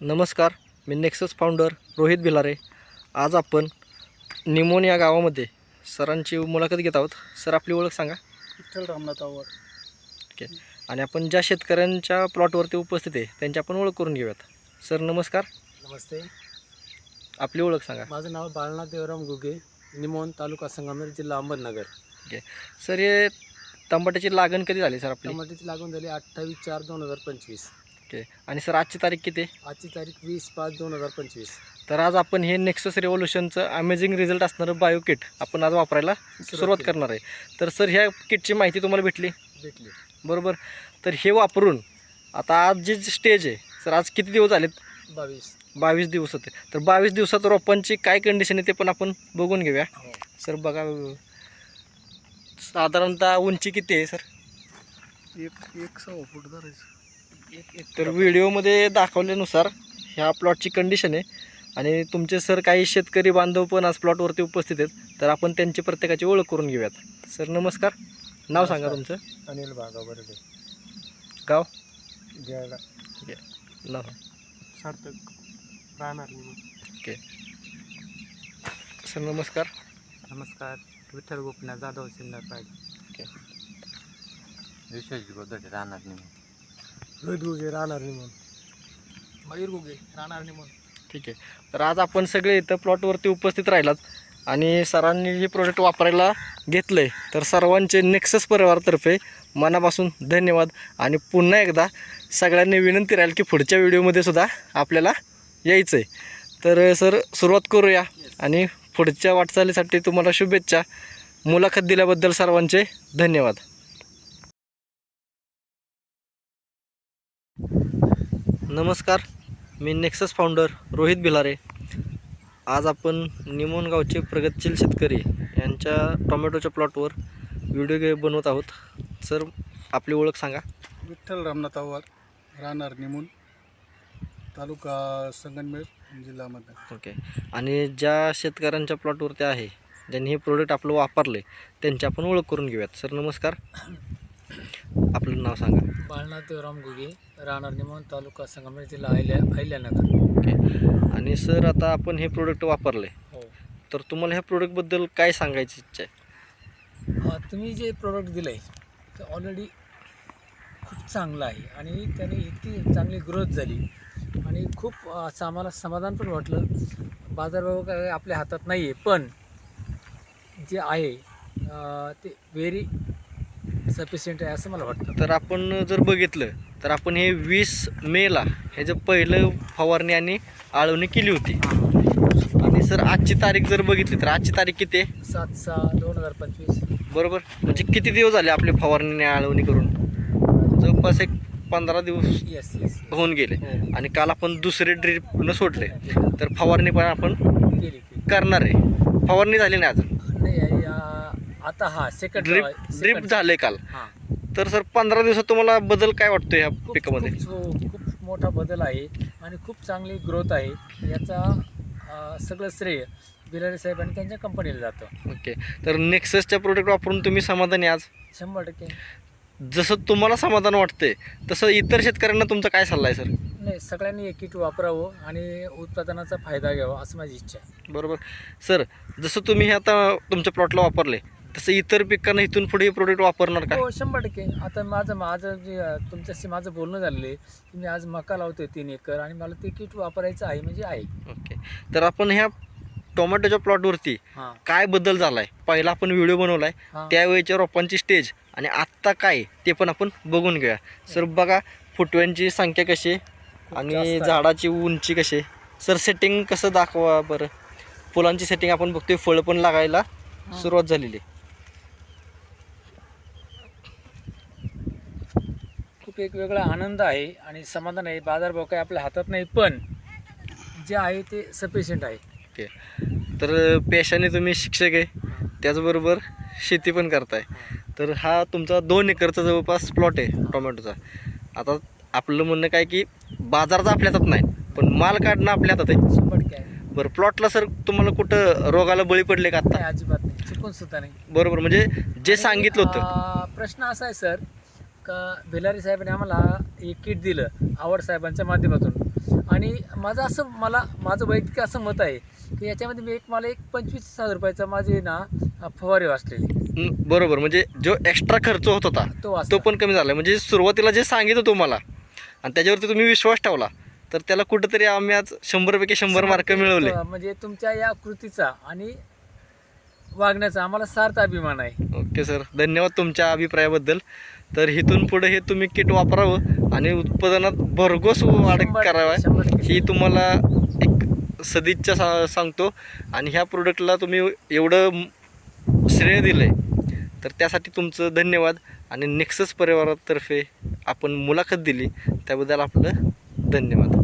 नमस्कार मी Nexus founder Rohit Bhilare. आज आपण निमोन या गावामध्ये सरांची मुलाखत घेत आहोत. सर आपली ओळख सांगा. विठ्ठल रामनाथ आव्हाड. ओके. आणि आपण ज्या शेतकऱ्यांच्या प्लॉटवरती उपस्थित आहे त्यांची आपण ओळख करून घेऊयात. सर नमस्कार. नमस्ते. आपली ओळख सांगा. माझं नाव बाळनाथ देवराम गुगे निमोन तालुका संगमेर जिल्हा अहमदनगर. सर हे टमाट्याची लागण कधी झाली सर आपली? टमाट्याची लागून झाली अठ्ठावीस चार दोन हजार पंचवीस. ओके. आणि सर आजची तारीख किती? आहे आजची तारीख वीस पाच दोन हजार पंचवीस. तर आज आपण हे नेक्सस रेव्होल्युशनचं अमेझिंग रिझल्ट असणारं बायो किट आपण आज वापरायला सुरुवात. करणार आहे. तर सर ह्या किटची माहिती तुम्हाला भेटली? भेटली. बरोबर. तर हे वापरून आता आज जे स्टेज आहे सर आज किती दिवस झालेत? बावीस. बावीस दिवस होते. तर बावीस दिवसात रोपांची काय कंडिशन आहे ते पण आपण बघून घेऊया. हो. सर बघा. साधारणतः उंची किती आहे सर? एक एक सव्वा फूट धरायचं. तर व्हिडिओमध्ये दाखवल्यानुसार ह्या प्लॉटची कंडिशन आहे. आणि तुमचे सर काही शेतकरी बांधव पण आज प्लॉटवरती उपस्थित आहेत. तर आपण त्यांची प्रत्येकाची ओळख करून घेऊयात. सर नमस्कार. नाव सांगा. तुमचं. अनिल भागा बर्डे. गाव? नाव? सार्थक राहणार ओके. सर नमस्कार. नमस्कार. विठ्ठल गोपीनाथ जाधव सिन्नर पाहिजे विशेष गोदर राहणार नाही रोहित गुगे राहणार निमोन मयूर गुगे राहणार निमोन ठीक आहे. तर आज आपण सगळे इथं प्लॉटवरती उपस्थित राहिलात आणि सरांनी हे प्रोडक्ट वापरायला घेतलं आहे तर सर्वांचे नेक्सस परिवारातर्फे मनापासून धन्यवाद आणि पुन्हा एकदा सगळ्यांनी विनंती राहील की पुढच्या व्हिडिओमध्ये सुद्धा आपल्याला यायचं आहे तर सर सुरुवात करूया आणि पुढच्या वाटचालीसाठी तुम्हाला शुभेच्छा. मुलाखत दिल्याबद्दल सर्वांचे धन्यवाद. नमस्कार मी नेक्सस फाउंडर रोहित भिलारे. आज आपण निमोन गावचे प्रगतशील शेतकरी यांच्या टोमॅटोच्या प्लॉटवर व्हिडिओ गे बनवत आहोत. सर आपली ओळख सांगा. विठ्ठल रामनाथ आव्हाड राहणार निमून तालुका संगनमेर जिल्हा ओके आणि ज्या शेतकऱ्यांच्या प्लॉटवरती आहे ज्यांनी हे प्रोडक्ट आपलं वापरले त्यांची आपण ओळख करून घेऊयात. सर नमस्कार. आपलं नाव सांगा. बाळनाथ देवराम गुगे राहणार निमोन तालुका संगमेर जिल्हा अहिल्या अहिल्यानगर. ओके. आणि सर आता आपण हे प्रोडक्ट वापरले. हो. तर तुम्हाला ह्या प्रोडक्टबद्दल काय सांगायची इच्छा आहे? हा, तुम्ही जे प्रोडक्ट दिलं आहे ते ऑलरेडी खूप चांगलं आहे. आणि त्याने इतकी चांगली ग्रोथ झाली. आणि खूप असं आम्हाला समाधान पण वाटलं. बाजारभाव काय आपल्या हातात नाही आहे पण जे आहे अं, ते व्हेरी सफिशियंट आहे असं मला वाटतं. तर आपण जर बघितलं तर आपण हे वीस मेला हे जे पहिलं फवारणी आणि आळवणी केली होती. आणि सर आजची तारीख जर बघितली तर आजची तारीख किती आहे? सात सहा दोन हजार पंचवीस. बरोबर. म्हणजे किती दिवस झाले आपले फवारणी आणि आळवणी करून? जवळपास एक पंधरा दिवस येस येस होऊन गेले. हो. आणि काल आपण दुसरे ड्रीपनं सोडले तर फवारणी पण आपण केली. करणार आहे. फवारणी झाली नाही अजून? आता हा सेकंड ड्रीप ड्रीप झाले काल. हां. तर सर पंधरा दिवसात तुम्हाला बदल काय वाटतो ह्या खूप पिकामध्ये? खूप हो, खूप मोठा बदल आहे आणि खूप चांगली ग्रोथ आहे. याचा अं, सगळं श्रेय बिलारी साहेब आणि त्यांच्या कंपनीला जातं. ओके. तर नेक्ससच्या प्रोडक्ट वापरून तुम्ही समाधानी आज? शंभर टक्के. जसं तुम्हाला समाधान वाटतंय तसं इतर शेतकऱ्यांना तुमचा काय सल्ला आहे सर? नाही सगळ्यांनी एक किट वापरावं आणि उत्पादनाचा फायदा घ्यावा असं माझी इच्छा आहे. बरोबर. सर जसं तुम्ही हे आता तुमच्या प्लॉटला वापरले तसं इतर पिकांना इथून पुढे हे प्रोडक्ट वापरणार का? हो शंभर टक्के. आता माझं माझं जे तुमच्याशी माझं बोलणं झालेलं आहे की मी आज मका लावतोय तीन एकर आणि मला ते किट वापरायचं आहे म्हणजे आहे. ओके. तर आपण ह्या टोमॅटोच्या प्लॉटवरती हां. काय बदल झाला आहे पहिला आपण व्हिडिओ बनवला आहे हां. त्यावेळेच्या रोपांची स्टेज आणि आत्ता काय आहे ते पण आपण बघून घेऊया. सर बघा फुटव्यांची संख्या कशी आहे आणि आहे. झाडाची उंची कशी आहे. सर सेटिंग कसं दाखवा बरं? फुलांची सेटिंग आपण बघतोय फळं पण लागायला. सुरुवात झालेली आहे. खूप एक वेगळा आनंद आहे आणि समाधान आहे. बाजारभाव काही आपल्या हातात नाही पण जे आहे ते सफिशियंट आहे. ओके. तर पेशाने तुम्ही शिक्षक आहे. त्याचबरोबर शेती पण करताय. तर हा तुमचा दोन एकरचा जवळपास प्लॉट आहे टोमॅटोचा. आता आपलं म्हणणं काय की बाजाराचा आपल्या हातात नाही पण माल काढणं आपल्या हातात आहे. शंभर टक्के आहे. बरं प्लॉटला सर तुम्हाला कुठं रोगाला बळी पडले का नाही आता अजिबात नाही. चुकून सुद्धा नाही. बरोबर म्हणजे जे सांगितलं होतं. प्रश्न असा आहे सर का बेलारी साहेबांनी आम्हाला एक किट दिलं आवड साहेबांच्या माध्यमातून. आणि माझं असं मला माझं वैयक्तिक असं मत आहे की याच्यामध्ये मी एक मला एक पंचवीस हजार रुपयाचा माझे ना फवारे वाचलेले. बरोबर. म्हणजे जो एक्स्ट्रा खर्च होत होता तो तो पण कमी झाला. म्हणजे सुरुवातीला जे सांगितलं तुम्हाला आणि त्याच्यावरती तुम्ही विश्वास ठेवला तर त्याला कुठंतरी आम्ही आज शंभरपैकी शंभर मार्क मिळवले. म्हणजे तुमच्या या कृतीचा आणि वागण्याचा आम्हाला सार्थ अभिमान आहे. Okay sir. धन्यवाद तुमच्या अभिप्रायाबद्दल. तर इथून पुढे हे तुम्ही किट वापरावं आणि उत्पादनात भरघोस वाढ करावा. ही तुम्हाला एक सदिच्छा सा सांगतो. आणि ह्या प्रोडक्टला तुम्ही एवढं श्रेय दिलं आहे तर त्यासाठी तुमचं धन्यवाद. आणि नेक्सस परिवारातर्फे आपण मुलाखत दिली. त्याबद्दल आपलं धन्यवाद.